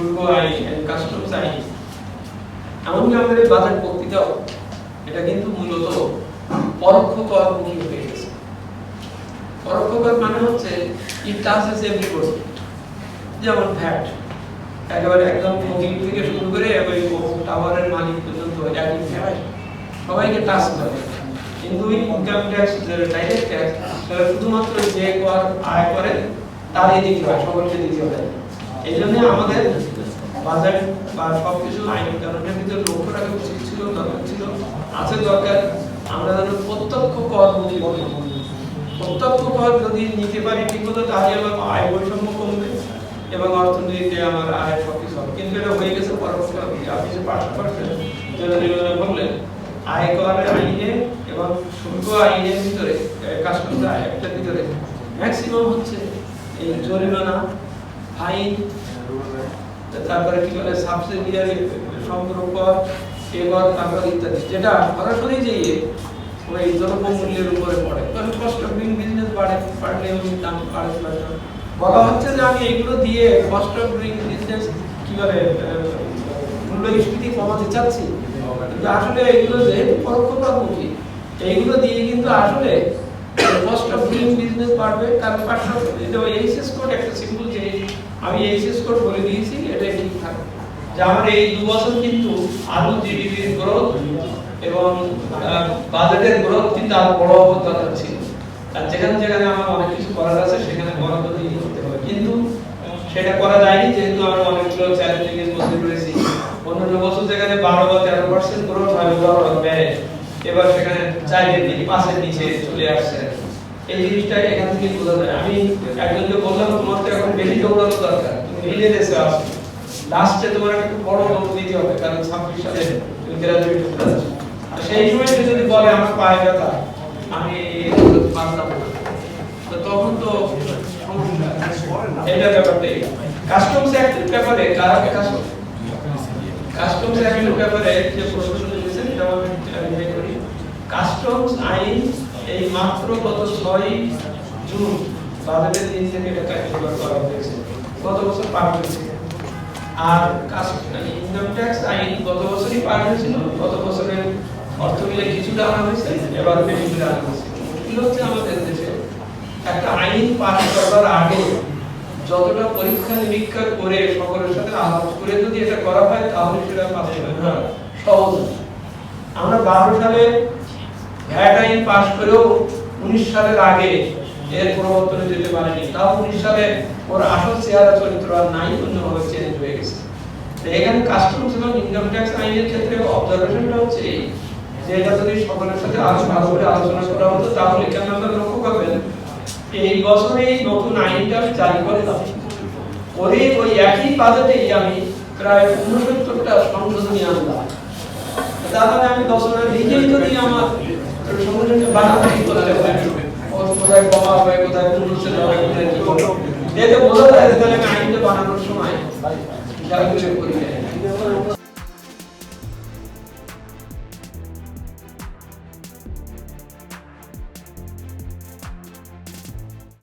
শুল্ক আইন কাস্টমস আইন। এমনকি আমাদের বাজেট বক্তৃতাও এটা কিন্তু মূলত পরোক্ষ করমুখী হয়ে গেছে। পরোক্ষ কর মানে হচ্ছে ইট টাচেস এভরিবডি যেমন ভ্যাট। একেবারে একদম ফকির থেকে শুরু করে ওই টাওয়ারের মালিক পর্যন্ত একই ভ্যাট, সবাইকে টাচ করে। কিন্তু ইনকাম ট্যাক্স যেটা ডাইরেক্ট ট্যাক্স সেটা শুধুমাত্র যে কর আয় করে তারই দিতে হয়, সকলকে দিতে হয়। এই জন্য আমাদের বাজার বা সবকিছু আইন কানুনের ভিতরে লক্ষ্য রাখা উচিত ছিল, দরকার ছিল, আছে দরকার আমরা যেন প্রত্যক্ষ কর মুক্তি প্রত্যক্ষ কর যদি নিতে পারি ঠিক মতো, তাহলে আমার আয় বৈষম্য কমবে এবং অর্থনীতিতে আমার আয় সবকিছু হবে কিন্তু এটা হয়ে গেছে কর। আপনি যে পাশ করছেন বললেন, আয় কর আইনে এবং শুল্ক আইনের ভিতরে কাস্টমস একটার ভিতরে ম্যাক্সিমাম হচ্ছে এই জরিমানা ফাইন তারপরে কি বলে সাবসিডিয়ারি সম্পর্ক এবার তারপর ইত্যাদি। যেটা সরাসরি যে ইয়ে, ওই দ্রব্য মূল্যের উপরে পড়ে। কস্ট অফ ডুইং বিজনেস বাড়ে বাড়লে ওই দাম বাড়ে। বলা হচ্ছে যে আমি এগুলো দিয়ে অফ ডুইং বিজনেস কি বলে আহ, মূল্যস্ফীতি কমাতে চাচ্ছি? কিন্তু আসলে এগুলো যে পরোক্ষ প্রমুখী এইগুলো দিয়ে কিন্তু আসলে অফ ডুইং বিজনেস বাড়বে। তার পাশাপাশি এইচএস কোড একটা সিম্পল জিনিস আমি এইচএস কোড বলে দিয়েছি, এটাই ঠিক থাকবে। যে আমার এই দু বছর কিন্তু আলু জিডিপির গ্রোথ এবং বাজেটের গ্রোথ কিন্তু আরও বড় দরকার ছিল আর যেখানে যেখানে আমার অনেক কিছু করার আছে, সেখানে বরাদ্দ দিয়ে করতে হবে। কিন্তু, সেটা করা যায়নি, যেহেতু আমরা অনেকগুলো চ্যালেঞ্জিং এর মধ্যে রয়েছি। অন্যান্য বছর যেখানে বারো বা তেরো পার্সেন্ট গ্রোথ হয় উদাহরণ ব্যয়। এবার সেখানে চারের দিকে পাঁচের নিচে চলে আসছে এই জিনিসটা এখান থেকে বোঝা যায়। আমি একজনকে বললাম, তোমার তো এখন বেশি দৌড়ানো দরকার। তুমি হিলে দেশে আসো লাস্টে তোমার একটা বড় লোক দিতে হবে, কারণ ছাব্বিশ সালে তুমি গ্রাজুয়েট আর সেই সময় সে যদি বলে, আমার পায়ে ব্যথা, আমি পারতাম তো তখন তো এটা ব্যাপারটাই কাস্টমস অ্যাক্টের ব্যাপারে কারা কাস্টম কাস্টমস অ্যাক্টের ব্যাপারে যে প্রশ্ন তুলেছেন এটা আমি কাস্টমস আইন এই মাত্র গত ছয় জুন বাজেটের দিন থেকে এটা কার্যকর করা হয়েছে। গত বছর পার হয়েছে। আর ইনকাম ট্যাক্স আইন গত বছরই পার হয়েছিল, গত বছরের অর্থ মিলে কিছুটা আনা হয়েছে, এবার বেশি করে আনা হয়েছে। মুশকিল হচ্ছে আমাদের দেশে? একটা আইন পাস করবার আগে যতটা পরীক্ষা নিরীক্ষা করে সকলের সাথে আলাপ করে যদি এটা করা হয়, তাহলে সেটা বাস্তবায়ন হয় সহজ। আমরা বারো সালে ভ্যাট আইন পাস করেও উনিশ সালের আগে এর পরিবর্তনে যেতে পারেনি। তাও উনিশ সালে ওর আসল চেহারা চরিত্র আর নাই অন্যভাবে চেঞ্জ হয়ে গেছে। এখানে কাস্টমস এবং ইনকাম ট্যাক্স আইনের ক্ষেত্রে অবজারভেশনটা হচ্ছে এই, যে এটা যদি সকলের সাথে ভালো করে আলোচনা করা হতো তাহলে কেন আপনারা লক্ষ্য করবেন এই বছরেই নতুন আইনটা আমি জারি করে ওই একই বাজেটেই আমি প্রায় উনসত্তরটা সংশোধনী আনলাম। মানে আমি দশ হাজার নিজেই যদি আমার সংগঠনকে বানাতে করতে পারি কোথায় কমা হবে, কোথায় পুরুষের হবে, কোথায় কি হবে এতে বোঝা যায় তাহলে আমি আইনটা বানানোর সময় খেয়াল করে করি।